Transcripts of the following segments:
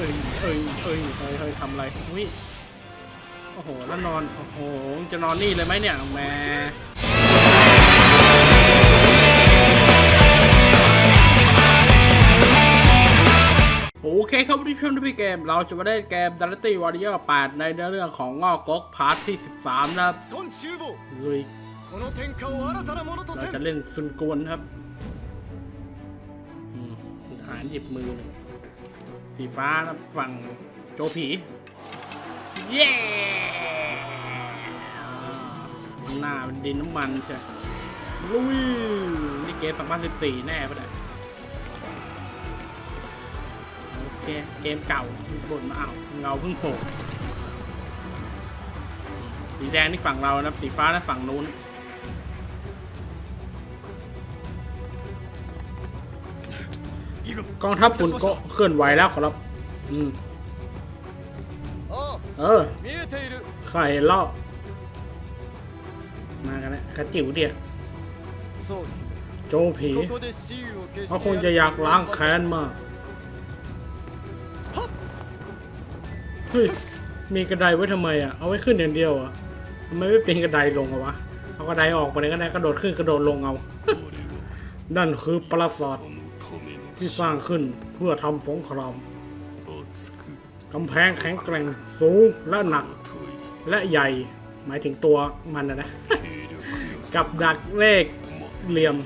เอ้ยเอ้ยเอ้ยเอ้ยเอ้ยทำอะไรอุ้ยโอ้โหแล้วนอนโอ้โหจะนอนนี่เลยไหมเนี่ยแม่โอเคครับที่ชมที่พี่เกม เราจะมาเล่นเกม d ั n ตี้วอริเออร์8ในเรื่องของงอกก๊กพาร์ทที่ 13 นะครับลุยเราจะเล่นซุนกวนครับทหารหยิบมือเลย สีฟ้าครับฝั่งโจผีเย้หน้าเป็นดินน้ำมันใช่ลุยนี่เกม2014 แน่ปะเนี่ยโอเค เกมเก่าบนมาอ้าวเงาเพิ่งโผล่สีแดงนี่ฝั่งเรานะสีฟ้านะฝั่งนู้น กองทัพฝุ่นก็เคลื่อนไหวแล้วขอรับ อืม เออใครล่อมากันแล้วขจิ๋วเดียโจผีเขาคงจะอยากล้างแค้นมาก เฮ้ย มีกระไดไว้ทำไมอะ เอาไว้ขึ้นอย่างเดียวอะทำไมไม่เป็นกระไดลงอะวะ เอากระไดออกไปเลยก็ได้กระโดดขึ้นกระโดดลงเอา นั่นคือปราสาท ที่สร้างขึ้นเพื่อทำสงครามกำแพงแข็งแกร่งสูงและหนัก และใหญ่หมายถึงตัวมันนะ กับดักเลขเหลี่ยม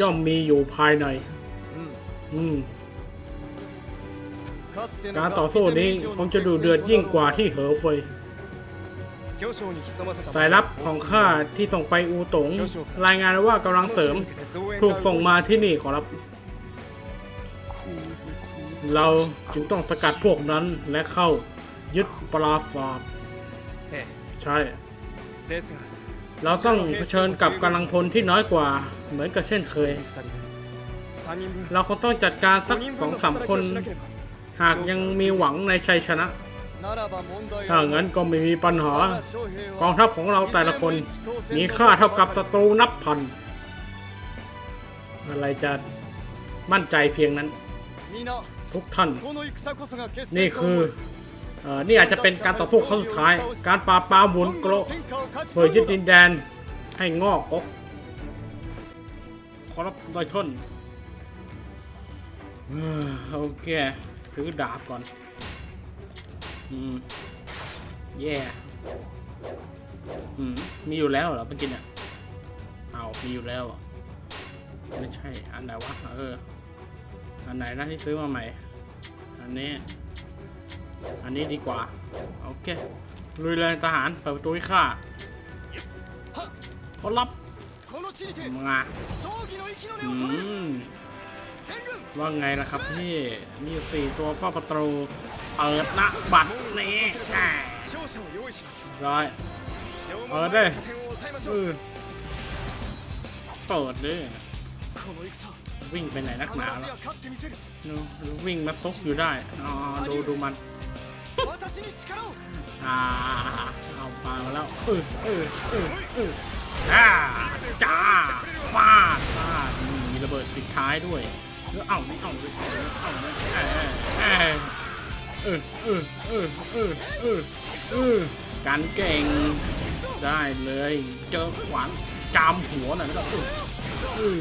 ย่อมมีอยู่ภายในการต่อสู้นี้คงจะดูเดือดยิ่งกว่าที่เหอเฟยสายลับของข้าที่ส่งไปอูตง รายงานว่ากำลังเสริม ถูกส่งมาที่นี่ขอรับ เราจึงต้องสกัดพวกนั้นและเข้ายึดปลาฟาดใช่ เราต้องเผชิญกับกำลังพลที่น้อยกว่าเหมือนกับเช่นเคย เราคงต้องจัดการสักสองสามคน หากยังมีหวังในชัยชนะ ถ้างั้นก็ไม่มีปัญหา กองทัพของเราแต่ละคนมีค่าเท่ากับศัตรูนับพัน อะไรจะมั่นใจเพียงนั้น ทุกท่าน นี่คือนี่อาจจะเป็นการต่อสู้ครั้งสุดท้าย การปราปามหมุนโกรเผยยึดดินแดนให้งอกกคอรับโดยท้นโอเค ซื้อดาบก่อน อืม แย่ อืม มีอยู่แล้วเหรอเมื่อกี้เนี่ยเอามีอยู่แล้ว ไม่ใช่ อันไหนวะ เออ อันไหนนะที่ซื้อมาใหม่ อันนี้ อันนี้ดีกว่า โอเค ลุยเลยทหาร เปิดประตูให้ข้าขอรับมาอืมว่าไงล่ะครับพี่มีสี่ตัวฝ้าประตูเปิดนะบัตรนี้ด้เปิดเลยเปิดเลย วิ่งไปไหนนักหนาล่อวิ่งมาซกอยู่ได้อ๋อดูดูมันอ่าเอามาแล้วเออเออเออเออจ้าจ้าฟาดฟาดมีระเบิดปิดท้ายด้วยเอ้ไม่เอาเลยเอาเออเออเออเออเออการเก่งได้เลย เจอขวานจามหัวหน่อยนะครับเออ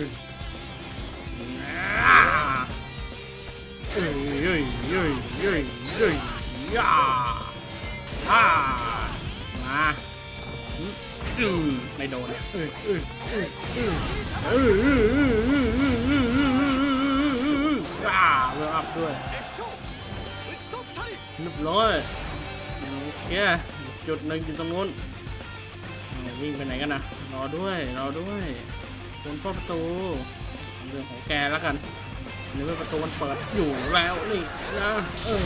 อ่าเวลอัพด้วยเรียบร้อยโอเคจุดหนึ่งอยู่ตรงนู้นวิ่งไปไหนกันนะรอด้วยรอด้วยโดนเข้าประตูเรื่องของแกแล้วกันนี่ประตูมันเปิดอยู่แล้วนี่นะเออ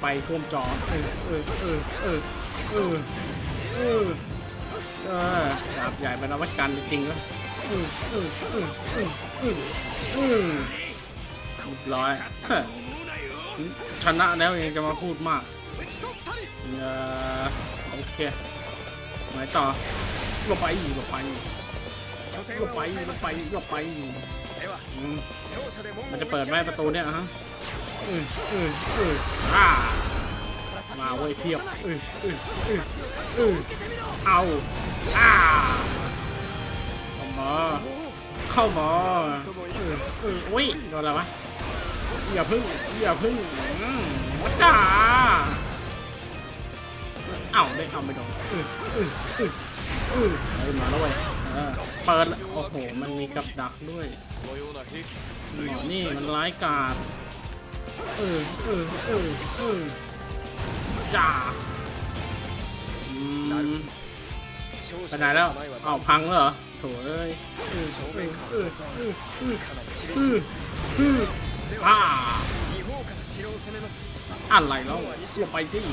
ไฟท่วมจอเออเออเออเออเออเออเออดาบใหญ่เป็นนวัตกรรมจริงๆแล้วเออเออเออเออเออเออร้อยชนะแล้วยังจะมาพูดมากเออโอเคหมายต่อหลบไปหลบไปหลบไปหลบไปหลบไปมันจะเปิดไหมประตูเนี้ยฮะ เอ้เอ้เออ่ามาเว้ยเทียบเอ้เอ้เอ้เอ้เอาอ่าเข้ามาเข้ามาเอ้ยเอ้ยอุ้ยโดนแล้รวะอย่าพึ่งอย่าพึ่งมดจ้าเอาได้เอาไม่โดนเอ้เอ้เอ้เอ้มาแล้วเว้ยเปิดโอ้โห มันมีกับดักด้วยหมอนี่มันร้ายกาจ เออเออเออเออจ้าขนาดแล้วเอาพังเหรอโถเอ้ยอ่าอะไรแล้วเสียไปจริง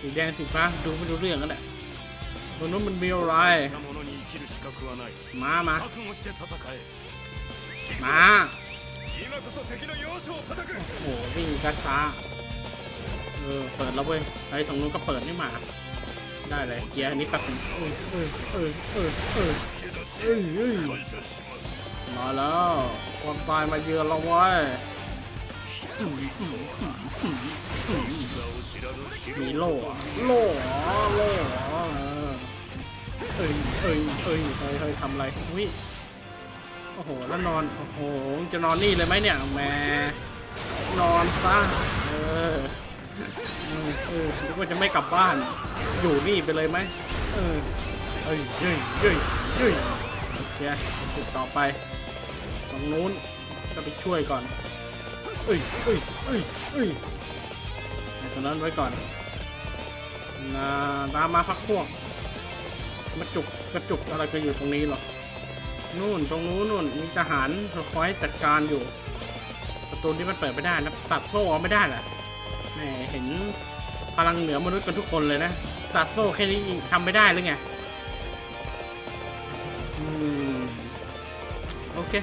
สีแดงสิฟ้าดูไม่ดูเรื่องกันแหละตรงนู้นมันมีอะไร มา มา มา โอ้โวิ่งกระช้าเออเปิดแล้วเว้ยไอ้ตรงนู้นก็เปิดนี่หมาได้เลยเกียร์อันนี้แป๊บนึงเออเออเออเออเออเออมาแล้วความตายมาเยือนเราเว้ยมีโล่โล่โล่เอยเอยเอ้ยเอ้ยเฮ้ยทำไรอุ้ย โอ้โห แล้วนอน โอ้โห จะนอนนี่เลยไหมเนี่ย แหม นอนซะ เออ เออเออนึกว่าจะไม่กลับบ้าน อยู่นี่ไปเลยไหม เออ เอ้ยเฮ้ยเฮ้ยเฮ้ยโอเคจุดต่อไปตรงนู้นก็ไปช่วยก่อน เอ้ยเอ้ยเอ้ยเอ้ยเอาตรงนั้นไว้ก่อนนะตามมาพักพวกมาจุกกระจุกอะไรกันอยู่ตรงนี้หรอ นู่นตรงนู้นนู่นมีทหารคอยจัดการอยู่ ประตูนี้มันเปิดไม่ได้นะตัดโซ่เอไม่ได้ล่ะแหมเห็นพลังเหนือมนุษย์กันทุกคนเลยนะตัดโซ่แค่นี้ทำไม่ได้หรือไงอืมโอเค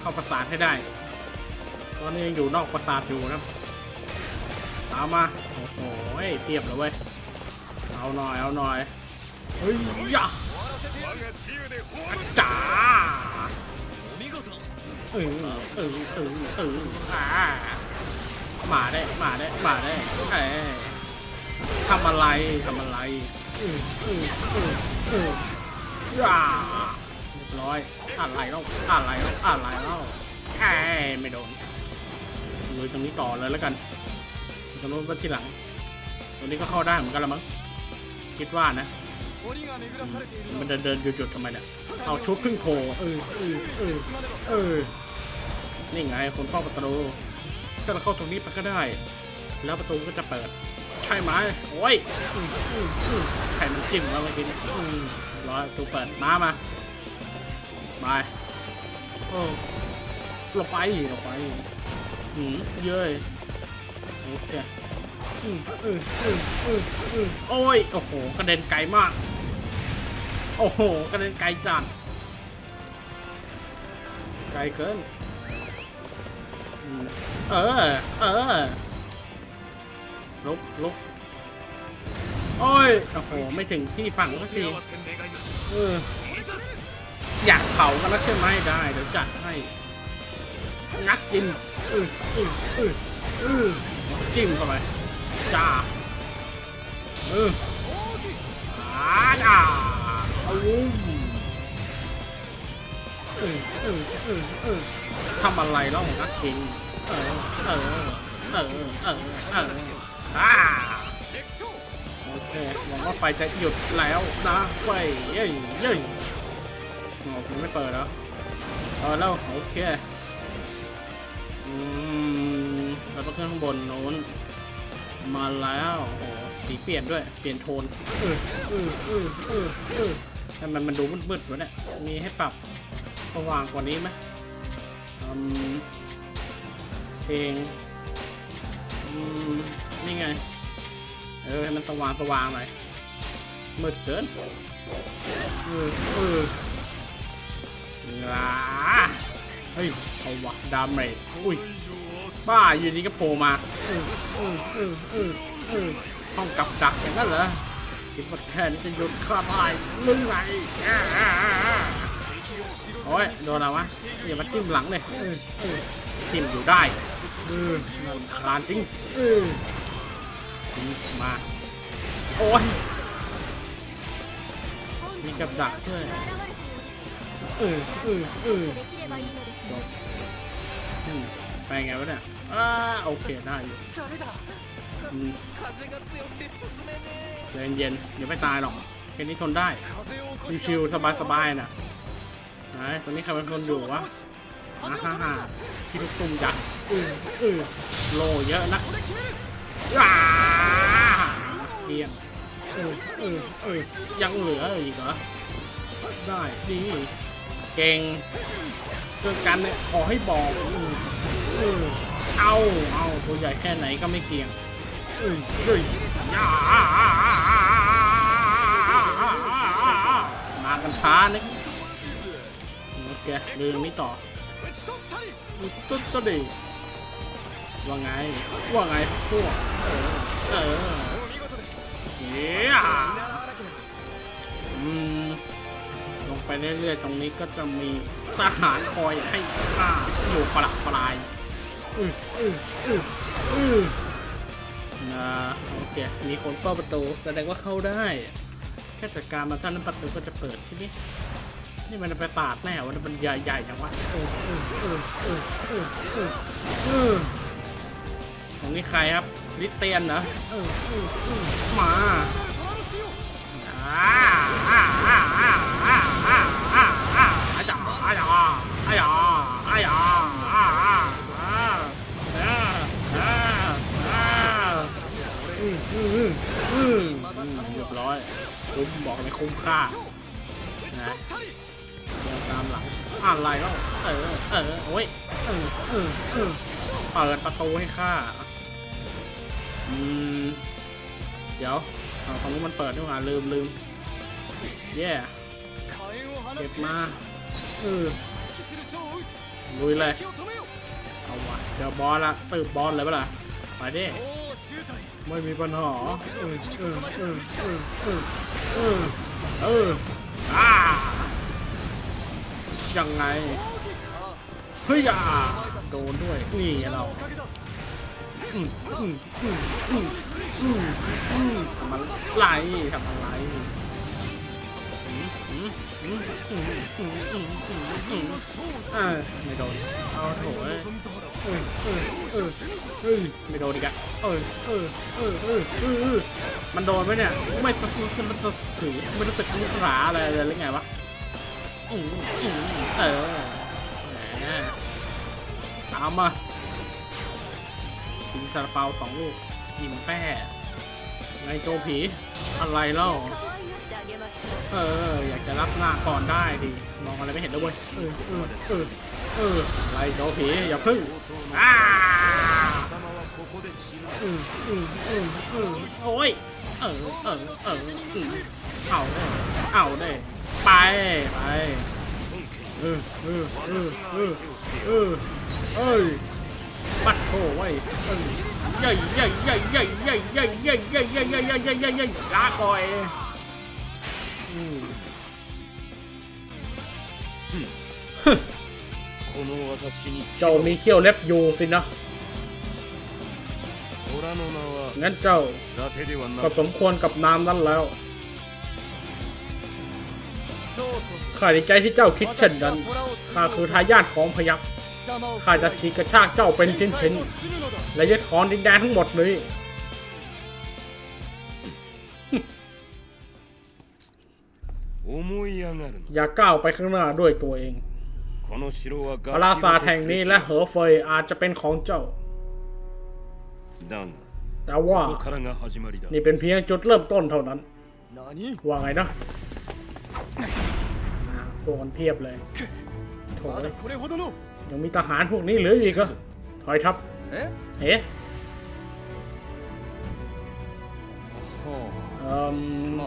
เข้าประสาทให้ได้ ตอนนี้ยังอยู่นอกประสาทอยู่นะตามมาโอ้โหเทียบเลยเว้ยเอาหน่อยเอาหน่อยเฮ้ยยะ จ๋าเออเออเออเอออามาได้มาได้มาได้เอ้ทำอะไรทำอะไรเออเออเออเออย่าร้อยอะไรแล้วอะไรแล้วอะไรแล้วไอ้ไม่โดนเลยตรงนี้ต่อเลยแล้วกันตรงนู้นก็ที่หลังตรงนี้ก็เข้าได้เหมือนกันละมั้งคิดว่านะ มันเดินเดินหยุดๆทำไมเนี่ยเอาชุดขึ้นโคลเออเออเออเออนี่ไงคนเข้าประตูถ้าเราเข้าตรงนี้ไปก็ได้ แล้วประตูก็จะเปิด ใช่ไหมโอ้ยไข่มันจิ้มแล้วเมื่อกี้นี่รอประตูเปิดมามาไปเราไปเราไปอืมเย้ยโอเคโอ้ย โอ้โห กระเด็นไกลมาก โอ้โหกระเด็นไกลจันไกลเกินเออ เออ ลุกลุกโอ้ย โอ้โห ไม่ถึงที่ฝั่งสักทีอยากเผามันแล้วใช่ไหมได้ เดี๋ยวจัดให้ นักจิ้มจิ้มเข้าไป จ้าออาจ้า เอาวุ้มเออเออเออเออทำอะไรแล้วนักจริงเออเออเออเออเอออ่าโอเคหวังว่าไฟจะหยุดแล้วนะไฟเย้ยเย้ยโอ้ผมไม่เปิดแล้วเออแล้วโอเคอืมเราต้องขึ้นข้างบนโน้นมาแล้วโอ้สีเปลี่ยนด้วย เปลี่ยนโทนเออเออเออเออ ทำไมมันดูมืดๆวะเนี่ย มีให้ปรับสว่างกว่านี้ไหมเพลงนี่ไง เออให้มันสว่างสว่างหน่อยมืดเกินเออเออลาเฮ้ยเอาวะดาเมจอุ้ยบ้าอยู่ดีก็โผล่มาออเออเออเออเออห้องกับดักอย่างนั้นเหรอ คิดว่าแค่นี้จะหยุดข้าได้หรือไงโอ้ยโดนอะไรวะอย่ามาจิ้มหลังเลยจิ้มอยู่ได้มันคานจริงมาโอ้ยมีกับดักด้วยเออเออเออไปไงวะเนี่ยอ่าโอเคได้อยู่ เย็นๆเดี๋ยวไม่ตายหรอกเกมนี้ทนได้ชิวๆสบายๆน่ะนะตอนนี้ใครเป็นคนอยู่วะนะฮ่าฮ่าพี่ทุกตุ้มจัดอืออือโลเยอะนะว้าเกียงอืออืออเออยังเหลืออีกเหรอได้ดีเก่งเกิดกันเนี่ยขอให้บอกเออเอาเอาตัวใหญ่แค่ไหนก็ไม่เกียงอ้ยอ้ย มากันช้านะโอเคเดินไม่ต่อตุ๊ดตุ๊ดดิว่าไง ว่าไงพวกเออเออเย้อืมลงไปเรื่อยๆ ตรงนี้ก็จะมีทหารคอยให้ฆ่าอยู่ปลาดปลายอืออืออืออือ นะโอเค มีคนเฝ้าประตูแสดงว่าเข้าได้แค่จัดการมาท่านั้นประตูก็จะเปิดใช่ไหมนี่มันเป็นศาสตร์แน่วะมันใหญ่ใหญ่จังวะเออเออเออเออเออเออเออของนี่ใครครับลิเตียนเหรอเออเออเออมาอ่าอ่า คุ้มบอกเลยคุ้มค่านะเดิตามหลังอะไรแล้วเออเออโอ้ยเออเออเปิดประตูให้ข้าอืมเดี๋ยวเอาความรู้มันเปิดด้วยอะลืมลืมแย่เก็บมาเออลุยเลยเอาวะเจอบอลละตืบบอลเลยเปล่าไปดิ ไม่มีปัญหาเออเออเออเออเออเออเอออ่ายังไงเฮ้ยอ่าโดนด้วยนี่เราทำอะไรทำอะไรไม่โดนเอาโถ เอ้ยเออเออเออเออไม่โดนอีกอะเออเออเออเออเออเออมันโดนไหมเนี่ยไม่สะไม่สะไม่สะถือไม่รู้สึกมุสาอะไรเลยหรือไงวะอืมอืมเออแหมตามมากินซาลาเปาสองลูกอิ่มแป้ไงโจผีอะไรเล่า เออ อยากจะรับหน้าก่อนได้ดิ มองอะไรไม่เห็นแล้วยเออ เออ เออ เออไรโดผีอย่าพึ่งอ้าเออเออเออเออโอ้ย เออ เออ เออ เอาได้เอาได้ไป ไป เออ เออ เออ เออ เออ เอ้ยปัดโถไว้เอ้ยใหญ่ใหญ่ใหญ่ใหญ่ใหญ่ใหญ่ใหญ่ใหญ่ใหญ่ใหญ่ใหญ่ใหญ่ใหญ่ลาคอย เจ้ามีเขี้ยวเล็บอยู่สินะ งั้นเจ้าก็สมควรกับนามนั้นแล้ว ข้าดีใจที่เจ้าคิดเช่นนั้น ข้าคือทายาทของพยักข้าจะฉีกกระชากเจ้าเป็นชิ้นๆ และยึดของดินแดนทั้งหมดนี้ อย่าก้าวไปข้างหน้าด้วยตัวเองปราสาทแห่งนี้และเหอเฟยอาจจะเป็นของเจ้า แต่ว่า นี่เป็นเพียงจุดเริ่มต้นเท่านั้น ว่าไงนะโดนเพียบเลยโถยังมีทหารพวกนี้เหลืออีกเหรอถอยทับเอ๊ะ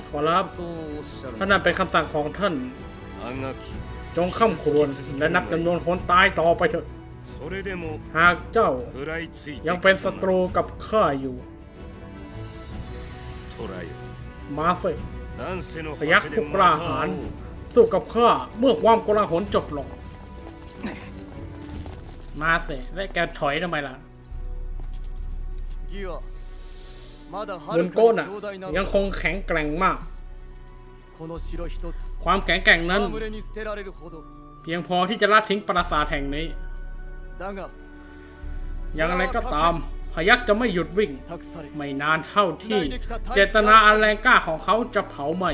ขอรับถ้านั่นเป็นคำสั่งของท่าน จงข้ามขวนและนับจำนวนคนตายต่อไปเถอะ หากเจ้ายังเป็นศัตรูกับข้าอยู่ มาเสิพยักผู้กล้าหาญสู้กับข้าเมื่อความกลาหลจบลง มาเสและแกถอยทำไมล่ะ บุ る น か โก้ に น่ะ 強大な ยัง の คงแข็งแกร่งมาก この城一つ ความแข็งแกร่งนั้น 戯れに捨てられるほど เพียงพอที่จะละทิ้งปราสาทแห่งนี้ だが อย่างไรก็ตามพยักจะไม่หยุดวิ่ง 託され ไม่นานเท่าที่ เจตนาอันแรงกล้าของเขาจะเผาไหม้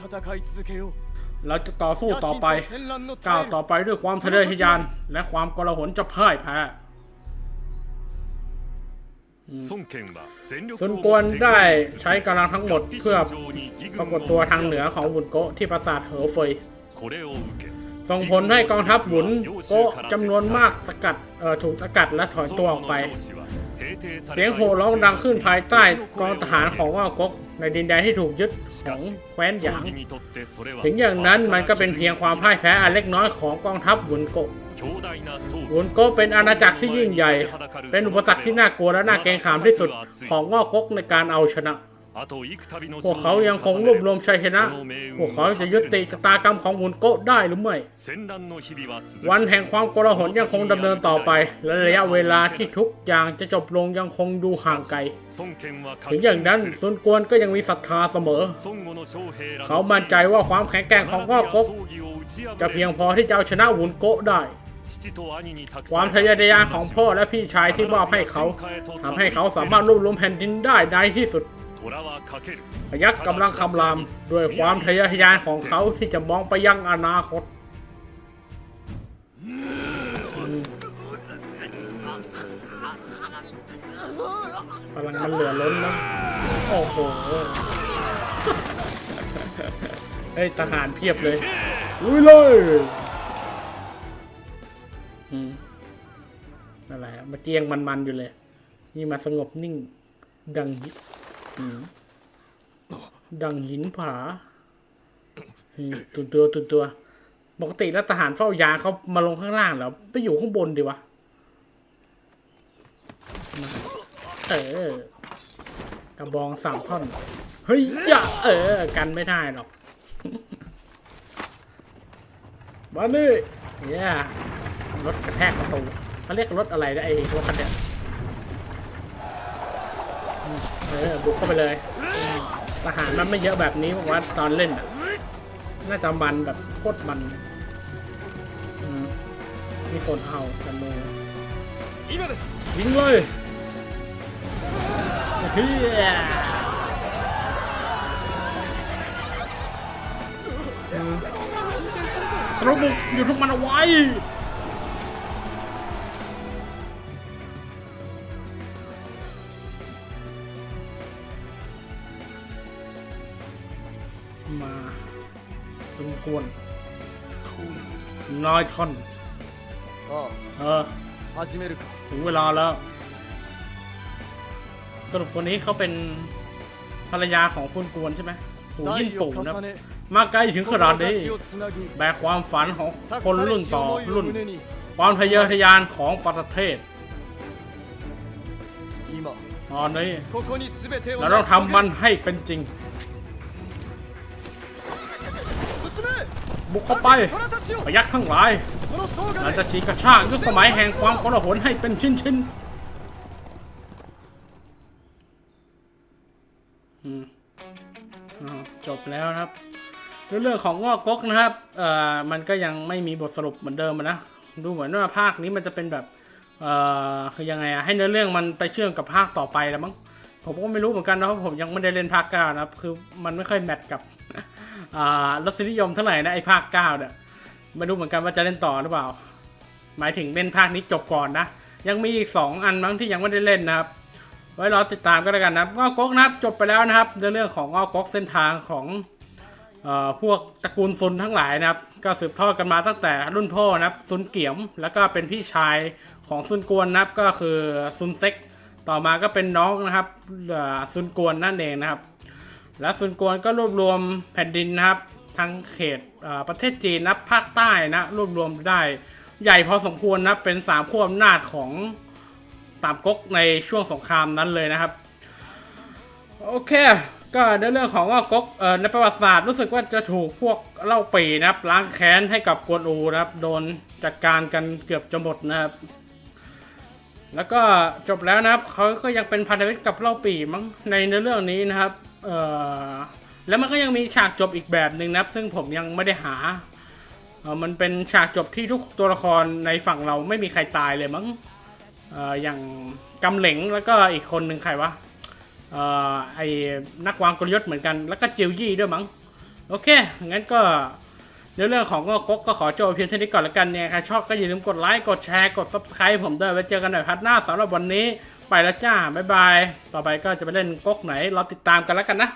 戦い続けよう เราจะต่อสู้ต่อไป ก้าวต่อไปด้วยความทะเยอทะยาน และความกลหนจะพ่ายแพ้ซุนกวนได้ใช้กำลังทั้งหมดเพื่อปรากฏตัวทางเหนือของบุนโกะที่ปราสาทเหอเฟย ส่งผลให้กองทัพหวุนโกะจำนวนมากสกัดถูกสกัดและถอนตัวออกไป เสียงโห่ร้องดังขึ้นภายใต้กองทหารของว่าวก๊กในดินแดนที่ถูกยึดของแคว้นหยาง ถึงอย่างนั้นมันก็เป็นเพียงความพ่ายแพ้อันเล็กน้อยของกองทัพหวุนโกะหวุนโกะเป็นอาณาจักรที่ยิ่งใหญ่ เป็นอุปสรรคที่น่ากลัวและน่าเกรงขามที่สุดของว่าวก๊กในการเอาชนะ พวกเขายังคงรวบรวมชัยชนะ พวกเขาจะยุติชะตากรรมของหวุนโกะได้หรือไม่ วันแห่งความโกลาหลยังคงดำเนินต่อไป และระยะเวลาที่ทุกอย่างจะจบลงยังคงดูห่างไกล ถึงอย่างนั้นซุนกวนก็ยังมีศรัทธาเสมอ เขามั่นใจว่าความแข็งแกร่งของว่าวก๊กจะเพียงพอที่จะเอาชนะหวุนโกะได้ความทะเยอทะยานของพ่อและพี่ชายที่มอบให้เขาทำให้เขาสามารถรวบรวมแผ่นดินได้ในที่สุด พยักกำลังคำรามด้วยความทะเยอทะยานของเขาที่จะมองไปยังอนาคต พลังมันเหลือล้นนะโอ้โหเฮ้ยทหารเพียบเลยลุยเลยอืมอะไรอะมาเจียงมันๆอยู่เลย นี่มาสงบนิ่งดังหิอืม ดังหินผาตุนตัวตุนตัว ปกติแล้วทหารเฝ้ายาเขามาลงข้างล่างแล้วไปอยู่ข้างบนดีวะ เออกระบองสามท่อน เฮ้ยอย่าเออ กันไม่ได้หรอก มานี่เนี่ยรถกระแทกประตูเขาเรียกรถอะไรนะไอ้รถคันเนี้ย เออบุกเข้าไปเลยทหารมันไม่เยอะแบบนี้ว่าตอนเล่นอะ น่าจะมันแบบโคตรมันมีคนเอากันมือยิงเลยเฮียตระบุกอยู่ทุกมันเอาไว้ กวนนายท่านเออถึงเวลาแล้ว สรุปคนนี้เขาเป็นภรรยาของฟุนกวนใช่ไหมหูยิ่งปุ่งนะมาไกลถึงขนาดนี้แบกความฝันของคนรุ่นต่อรุ่น ความทะเยอทะยานของประเทศตอนนี้เราต้องทำมันให้เป็นจริง บุกเข้าไปพยักทั้งหลายหลังจะกฉีกกระชากยุคสมัยแห่งความกระหนให้เป็นชิ้นชิ้นจบแล้วครับ เรื่องของงอกก๊กนะครับมันก็ยังไม่มีบทสรุปเหมือนเดิมนะดูเหมือนว่าภาคนี้มันจะเป็นแบบคือยังไงอะให้เนื้อเรื่องมันไปเชื่อมกับภาคต่อไปแล้วมั้งผมก็ไม่รู้เหมือนกันนะเพราะผมยังไม่ได้เล่นภาคเก้านะครับคือมันไม่ค่อยแมทกับ รสนิยมเท่าไหร่นะไอ้ภาคเก้าเนี่ยไม่รู้เหมือนกันว่าจะเล่นต่อหรือเปล่า หมายถึงเล่นภาคนี้จบก่อนนะ ยังมีอีก 2 อันมั้งที่ยังไม่ได้เล่นนะครับ ไว้รอติดตามก็แล้วกันนะครับงอกก๊กนะครับจบไปแล้วนะครับในเรื่องของงอกก๊กเส้นทางของอพวกตระกูลซุนทั้งหลายนะครับ ก็สืบทอดกันมาตั้งแต่รุ่นพ่อนะครับซุนเกี่ยม แล้วก็เป็นพี่ชายของซุนกวนนะครับก็คือซุนเซ็ก ต่อมาก็เป็นน้องนะครับซุนกวนนั่นเองนะครับ และซุนกวนก็รวบรวมแผ่นดินนะครับทั้งเขตประเทศจีนนับภาคใต้นะรวบรวมได้ใหญ่พอสมควรนะเป็นสามขั้วอำนาจของสามก๊กในช่วงสงครามนั้นเลยนะครับ โอเค ก็ในเรื่องของว่าก๊กในประวัติศาสตร์รู้สึกว่าจะถูกพวกเล่าปีนะครับล้างแค้นให้กับกวนอูนะครับ โดนจัดการกันเกือบจะหมดนะครับ แล้วก็จบแล้วนะครับเขาก็ยังเป็นพันธมิตรกับเล่าปีมั้งในเนื้อเรื่องนี้นะครับ เอ่อแล้วมันก็ยังมีฉากจบอีกแบบหนึ่งนะครับ ซึ่งผมยังไม่ได้หาเออมันเป็นฉากจบที่ทุกตัวละครในฝั่งเราไม่มีใครตายเลยมั้งเอออย่างกำเหลงแล้วก็อีกคนหนึ่งใครวะเออไอ้นักวางกลยุทธ์เหมือนกันแล้วก็จิวยี่ด้วยมั้งโอเคงั้นก็ในเรื่องของก็ก๊กก็ขอจบเพียงเท่านี้ก่อนละกันเนี่ยใครชอบก็อย่าลืมกดไลค์กดแชร์กด subscribe ผมด้วยไว้เจอกันใหม่พัดหน้าสำหรับวันนี้ ไปแล้วจ้า บ๊ายบาย ต่อไปก็จะไปเล่นก๊กไหน เราติดตามกันแล้วกันนะ